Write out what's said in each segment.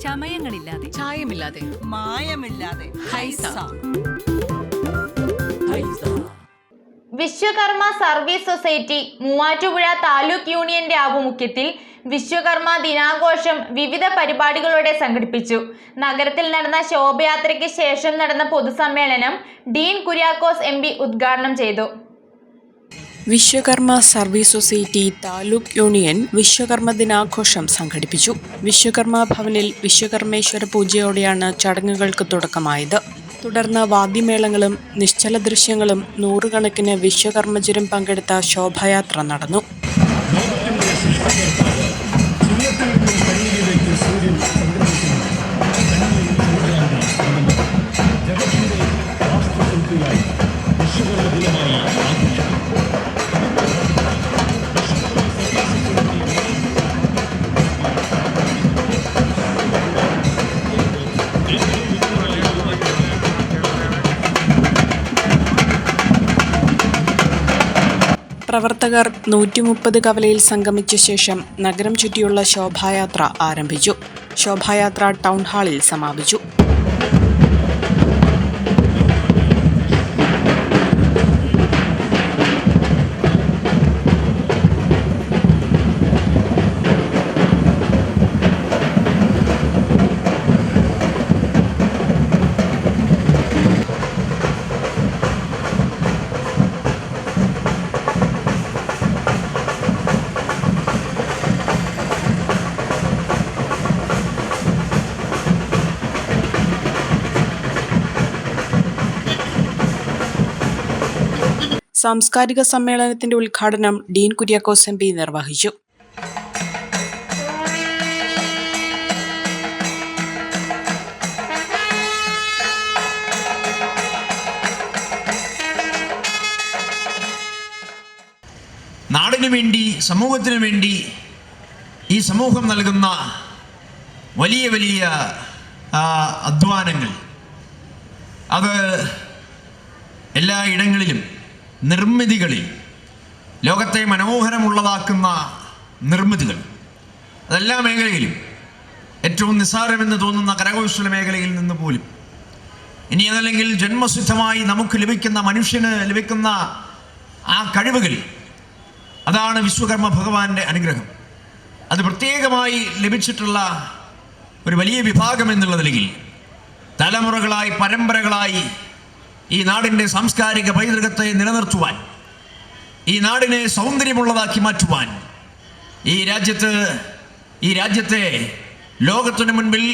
ചമയങ്ങളില്ലാതെ. ചായമില്ലാതെ. മായമില്ലാതെ. ഹൈസ. വിശ്വകർമ്മ സർവീസ് സൊസൈറ്റി മൂവാറ്റുപുഴ താലൂക്ക് യൂണിയന്റെ ആഭിമുഖ്യത്തിൽ വിശ്വകർമ്മ ദിനാഘോഷം വിവിധ പരിപാടികളോടെ സംഘടിപ്പിച്ചു. നഗരത്തിൽ നടന്ന ശോഭയാത്രയ്ക്ക് ശേഷം നടന്ന പൊതുസമ്മേളനം ഡീൻ കുര്യാക്കോസ് എം ഉദ്ഘാടനം ചെയ്തു. Vishwakarma service society taluk union Vishwakarma ദിനാഘോഷം സംഘടിപ്പിച്ചു. വിശ്വകർമ്മ ഭവനിൽ വിശ്വകർമ്മേശ്വര പൂജയോടെയാണ് ചടങ്ങുകൾക്ക് തുടക്കമായത്. തുടർന്ന് വാദ്യമേളങ്ങളും നിശ്ചല ദൃശ്യങ്ങളും നൂറുകണക്കിന് വിശ്വകർമ്മജരും പങ്കെടുത്ത ശോഭായാത്ര നടന്നു. പ്രവർത്തകർ നൂറ്റി മുപ്പത് കവലയിൽ സംഗമിച്ച ശേഷം നഗരം ചുറ്റിയുള്ള ശോഭായാത്ര ആരംഭിച്ചു. ശോഭായാത്ര ടൗൺ ഹാളിൽ സമാപിച്ചു. സാംസ്കാരിക സമ്മേളനത്തിന്റെ ഉദ്ഘാടനം ഡീൻ കുര്യാക്കോസ് എം പി നിർവഹിച്ചു. നാടിനു വേണ്ടി സമൂഹത്തിനു വേണ്ടി ഈ സമൂഹം നൽകുന്ന വലിയ വലിയ അധ്വാനങ്ങൾ. അത് എല്ലാ ഇടങ്ങളിലും നിർമ്മിതികളിൽ ലോകത്തെ മനോഹരമുള്ളതാക്കുന്ന നിർമ്മിതികൾ. അതെല്ലാ മേഖലയിലും ഏറ്റവും നിസ്സാരമെന്ന് തോന്നുന്ന കരകൗശല മേഖലയിൽ നിന്ന് പോലും. ഇനി അതല്ലെങ്കിൽ ജന്മസിദ്ധമായി നമുക്ക് ലഭിക്കുന്ന മനുഷ്യന് ലഭിക്കുന്ന ആ കഴിവുകൾ അതാണ് വിശ്വകർമ്മ ഭഗവാന്റെ അനുഗ്രഹം. അത് പ്രത്യേകമായി ലഭിച്ചിട്ടുള്ള ഒരു വലിയ വിഭാഗം എന്നുള്ള നിലയിൽ തലമുറകളായി പരമ്പരകളായി ഈ നാടിന്റെ സാംസ്കാരിക പൈതൃകത്തെ നിലനിർത്തുവാൻ ഈ നാടിനെ സൗന്ദര്യമുള്ളതാക്കി മാറ്റുവാൻ ഈ രാജ്യത്ത് ഈ രാജ്യത്തെ ലോകത്തിനു മുൻപിൽ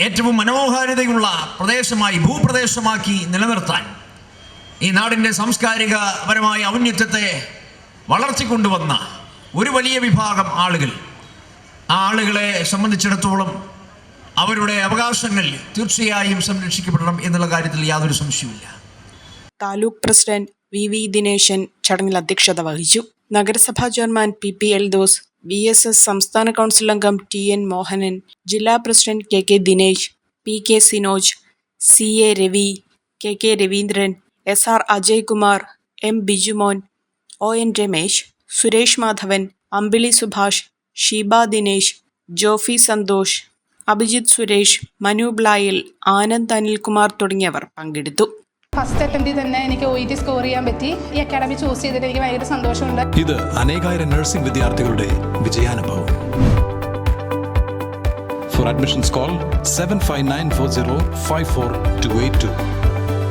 ഏറ്റവും മനോഹാരിതയുള്ള പ്രദേശമായി ഭൂപ്രദേശമാക്കി നിലനിർത്താൻ ഈ നാടിന്റെ സാംസ്കാരികപരമായ ഔന്നത്യത്തെ വളർത്തിക്കൊണ്ടുവന്ന ഒരു വലിയ വിഭാഗം ആളുകൾ ആ ആളുകളെ സംബന്ധിച്ചിടത്തോളം അവരുടെ അവകാശങ്ങൾ തീർച്ചയായും സംരക്ഷിക്കപ്പെടണം എന്നുള്ള കാര്യത്തിൽ യാതൊരു സംശയവുമില്ല. Taluk president V V Dineshan ചടങ്ങിൽ അധ്യക്ഷത വഹിച്ചു. നഗരസഭാ chairman P P Eldhose V S S സംസ്ഥാന കൗൺസിൽ അംഗം ടി എൻ മോഹനൻ ജില്ലാ president K K Dinesh P K Sinoj C A Ravi K K Raveendran S R Ajaykumar M Bijumon O N Ramesh Suresh Madhavan Ambili Subhash Sheeba Dinesh Jofi Santhosh Abhijith Suresh Manu Blayil Anand Anilkumar തുടങ്ങിയവർ പങ്കെടുത്തു. First അറ്റംപ്റ്റിൽ തന്നെ എനിക്ക് O T score ചെയ്യാൻ പറ്റി. ഈ academy choose ചെയ്തിട്ട് എനിക്ക് ഭയങ്കര സന്തോഷമുണ്ട്. ഇത് അനേകായിരം നഴ്സിംഗ് വിദ്യാർത്ഥികളുടെ വിജയാനുഭവം. For admissions call seven five nine four zero five four two eight two